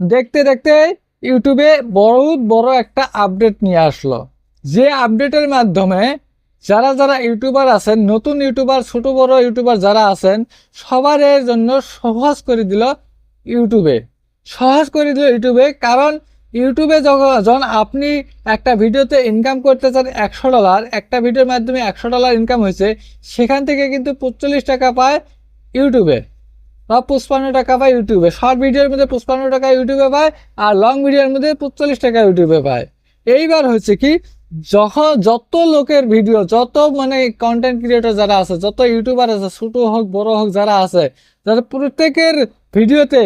দেখতে দেখতে ইউটিউবে বহুত বড় একটা আপডেট নিয়ে আসলো। যে আপডেটের মাধ্যমে যারা যারা ইউটিউবার আছেন, নতুন ইউটিউবার, ছোট বড় ইউটিউবার যারা আছেন, সবার জন্য সহজ করে দিল ইউটিউবে। সহজ করে দিল ইউটিউবে, কারণ ইউটিউবে যখন আপনি একটা ভিডিওতে ইনকাম করতে চান একশো ডলার একটা ভিডিওর মাধ্যমে একশো ডলার ইনকাম হয়েছে, সেখান থেকে কিন্তু পঁচল্লিশ টাকা পায় ইউটিউবে। বা পঁচপান্ন টাকা পায় ইউটিউবে। শর্ট ভিডিওর মধ্যে পঁচপান্ন টাকা ইউটিউবে পায় আর লং ভিডিওর মধ্যে পঁচল্লিশ টাকা ইউটিউবে পায়। এইবার হচ্ছে কি যখন যত লোকের ভিডিও, যত মানে কন্টেন্ট ক্রিয়েটর যারা আছে, যত ইউটিউবার আছে, ছোট হোক, বড় হোক, যারা আছে যারা প্রত্যেকের ভিডিওতে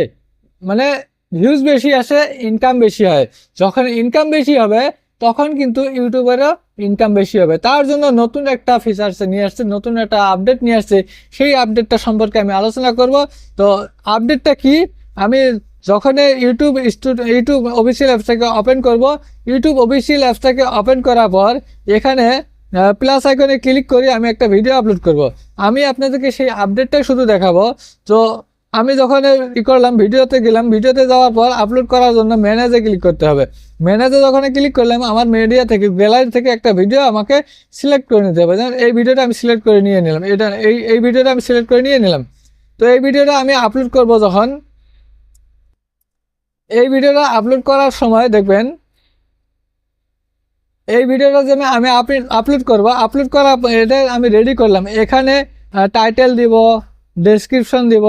মানে ভিউজ বেশি আসে ইনকাম বেশি হয়। যখন ইনকাম বেশি হবে তখন কিন্তু ইউটিউবেরও ইনকাম বেশি হবে। তার জন্য নতুন একটা ফিচার্স নিয়ে আসছে, নতুন একটা আপডেট নিয়ে আসছে। সেই আপডেটটা সম্পর্কে আমি আলোচনা করব। তো আপডেটটা কি? আমি যখন ইউটিউব ইউটিউব অফিসিয়াল অ্যাপসটাকে ওপেন করব, ইউটিউব অফিসিয়াল অ্যাপসটাকে ওপেন করার পর এখানে প্লাস আইকনে ক্লিক করে আমি একটা ভিডিও আপলোড করব। আমি আপনাদেরকে সেই আপডেটটাই শুধু দেখাবো। তো আমি যখন ই করলাম, ভিডিওতে গেলাম, ভিডিওতে যাওয়ার পর আপলোড করার জন্য ম্যানেজে ক্লিক করতে হবে। ম্যানেজে যখন ক্লিক করলাম, আমার মিডিয়া থেকে গ্যালারি থেকে একটা ভিডিও আমাকে সিলেক্ট করে নিতে হবে। যেমন এই ভিডিওটা আমি সিলেক্ট করে নিয়ে নিলাম, এটা, এই এই ভিডিওটা আমি সিলেক্ট করে নিয়ে নিলাম। তো এই ভিডিওটা আমি আপলোড করব যখন, এই ভিডিওটা আপলোড করার সময় দেখবেন, এই ভিডিওটা যে আমি- আমি আপলোড করব আপলোড করা এটা আমি রেডি করলাম। এখানে টাইটেল দিব ডেসক্রিপশন দিব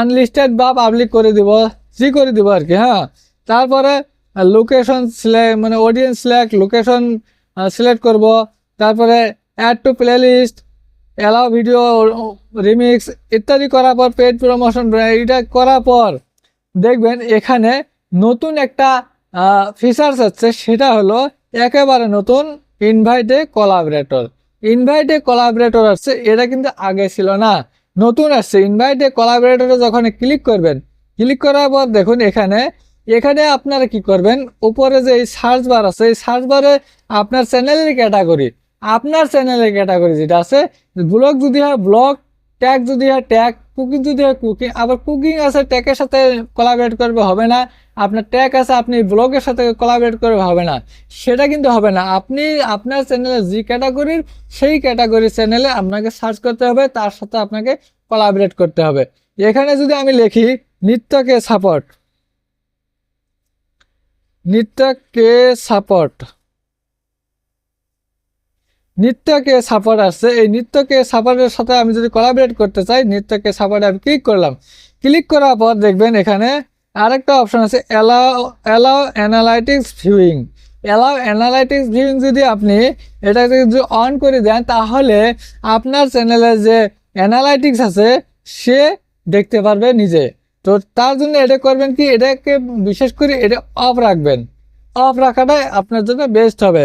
আনলিস্টেড বা পাবলিক করে দিব, জি করে দিব আর কি হ্যাঁ তারপরে লোকেশন সিলেক্ট মানে অডিয়েন্স সিলেক্ট লোকেশন সিলেক্ট করব। তারপরে add to playlist allow video remix ইত্যাদি করার পর পেড প্রমোশন এটা করার পর দেখবেন এখানে নতুন একটা ফিচার্স আছে সেটা হলো একেবারে নতুন ইনভাইটে কোলাবরেটর ইনভাইটে কোলাবরেটর আসছে, এটা কিন্তু আগে ছিল না। নতুন আসছে। ইনভাইটে কোলাবরেটরে যখন ক্লিক করবেন ক্লিক করার পর দেখুন এখানে এখানে আপনারা কি করবেন? উপরে যে এই সার্চ বার আছে, এই সার্চ বারে আপনার চ্যানেলের ক্যাটাগরি আপনার চ্যানেলের ক্যাটাগরি যেটা আছে ব্লগ যদি হয় ব্লগ ট্যাগ যদি হয় ট্যাগ কুকিং যদি হয় কুকিং আবার কুকিং আছে ট্যাগের সাথে কোলাবরেট করবে, হবে না। আপনার ট্যাগ আছে, আপনি ব্লগের সাথে কোলাবরেট করবে, হবে না। সেটা কিন্তু হবে না। আপনি আপনার চ্যানেলে যে ক্যাটাগরির সেই ক্যাটাগরির চ্যানেলে আপনাকে সার্চ করতে হবে, তার সাথে আপনাকে কোলাবরেট করতে হবে। এখানে যদি আমি লিখি, নৃত্যকে সাপোর্ট নৃত্যকে সাপোর্ট নৃত্যকে সাপোর্ট আসছে। এই নৃত্যকে সাপোর্টের সাথে আমি যদি কোলাবরেট করতে চাই, নৃত্যকে সাপোর্টে আমি ক্লিক করলাম। ক্লিক করার পর দেখবেন এখানে আরেকটা অপশন আছে allow allow analytics viewing allow analytics viewing যদি আপনি এটাকে যদি অন করে দেন, তাহলে আপনার চ্যানেলের যে অ্যানালাইটিক্স আছে, সে দেখতে পারবে নিজে। তো তার জন্য এটা করবেন কি, এটাকে বিশেষ করে এটা অফ রাখবেন। অফ রাখাটাই আপনার জন্য বেস্ট হবে।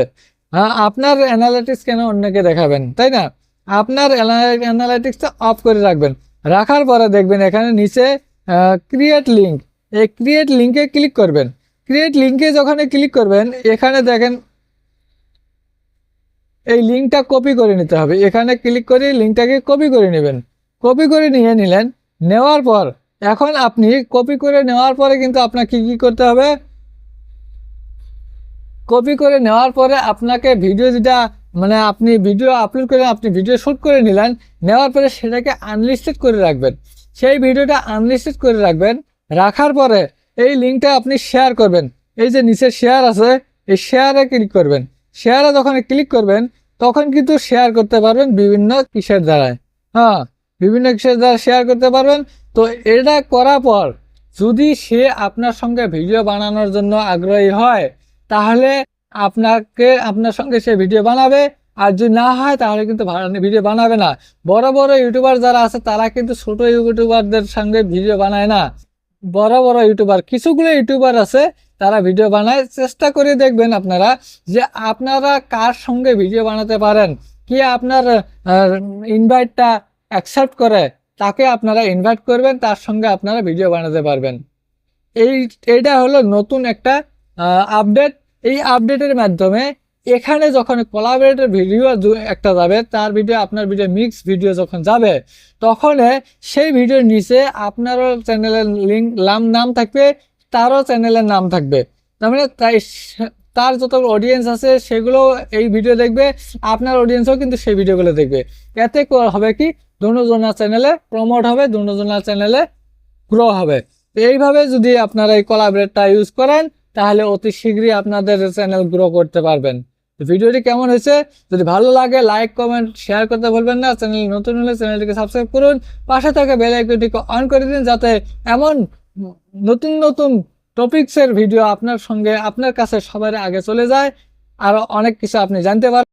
আপনার অ্যানালাইটিক্স কেন অন্যকে দেখাবেন, তাই না? আপনার অ্যানালাইটিক্সটা অফ করে রাখবেন। রাখার পরে দেখবেন এখানে নিচে ক্রিয়েট লিঙ্ক এই ক্রিয়েট লিঙ্কে ক্লিক করবেন। ক্রিয়েট লিঙ্কে যখন ক্লিক করবেন, এখানে দেখেন এই লিঙ্কটা কপি করে নিতে হবে। এখানে ক্লিক করে লিঙ্কটাকে কপি করে নেবেন। কপি করে নিয়ে নিলেন, নেওয়ার পর, এখন আপনি কপি করে নেওয়ার পরে কিন্তু আপনাকে কি করতে হবে? কপি করে নেওয়ার পরে আপনাকে ভিডিও যেটা মানে আপনি ভিডিও আপলোড করে আপনি ভিডিও শ্যুট করে নিলেন, নেওয়ার পরে সেটাকে আনলিস্টেড করে রাখবেন। সেই ভিডিওটা আনলিস্টেড করে রাখবেন, রাখার পরে এই লিঙ্কটা আপনি শেয়ার করবেন। এই যে নিচে শেয়ার আছে, এই শেয়ারে ক্লিক করবেন। শেয়ারে যখন ক্লিক করবেন, তখন কিন্তু শেয়ার করতে পারবেন বিভিন্ন কিসের দ্বারায়। হ্যাঁ বিভিন্ন কিসের দ্বারা শেয়ার করতে পারবেন। তো এটা করার পর যদি সে আপনার সঙ্গে ভিডিও বানানোর জন্য আগ্রহী হয় তাহলে আপনাকে, আপনার সঙ্গে সে ভিডিও বানাবে। আর যদি না হয়, তাহলে কিন্তু ভিডিও বানাবে না। বড় বড় ইউটিউবার যারা আছে, তারা কিন্তু ছোট ইউটিউবারদের সঙ্গে ভিডিও বানায় না। বড় বড় ইউটিউবার কিছুগুলো ইউটিউবার আছে, তারা ভিডিও বানায়। চেষ্টা করে দেখবেন আপনারা যে আপনারা কার সঙ্গে ভিডিও বানাতে পারেন। কি আপনার ইনভাইটটা অ্যাকসেপ্ট করে, তাকে আপনারা ইনভাইট করবেন, তার সঙ্গে আপনারা ভিডিও বানাতে পারবেন। এই, এইটা হলো নতুন একটা আপডেট এই আপডেটের মাধ্যমে এখানে যখন কোলাবরেটের ভিডিও একটা যাবে, তার ভিডিও আপনার ভিডিও মিক্স ভিডিও যখন যাবে, তখন সেই ভিডিওর নিচে আপনারও চ্যানেলের লিঙ্ক নাম নাম থাকবে, তারও চ্যানেলের নাম থাকবে। তার মানে তাই তার যত অডিয়েন্স আছে, সেগুলো এই ভিডিও দেখবে, আপনার অডিয়েন্সও কিন্তু সেই ভিডিওগুলো দেখবে। এতে হবে কি? দুজনের চ্যানেলে প্রমোট হবে, দুজনের চ্যানেলে গ্রো হবে। এইভাবে যদি আপনারা এই কোলাবরেটটা ইউজ করেন তাহলে অতি শীঘ্রই আপনাদের চ্যানেল গ্রো করতে পারবেন। ভিডিওটি কেমন হয়েছে? যদি ভালো লাগে লাইক কমেন্ট শেয়ার করতে ভুলবেন না। চ্যানেল নতুন হলে চ্যানেলটিকে সাবস্ক্রাইব করুন। পাশে থাকা বেল অন করে দিন যাতে এমন নতুন নতুন টপিক্সের ভিডিও আপনার সঙ্গে, আপনার কাছে সবার আগে চলে যায়। আর অনেক কিছু আপনি জানতে পারেন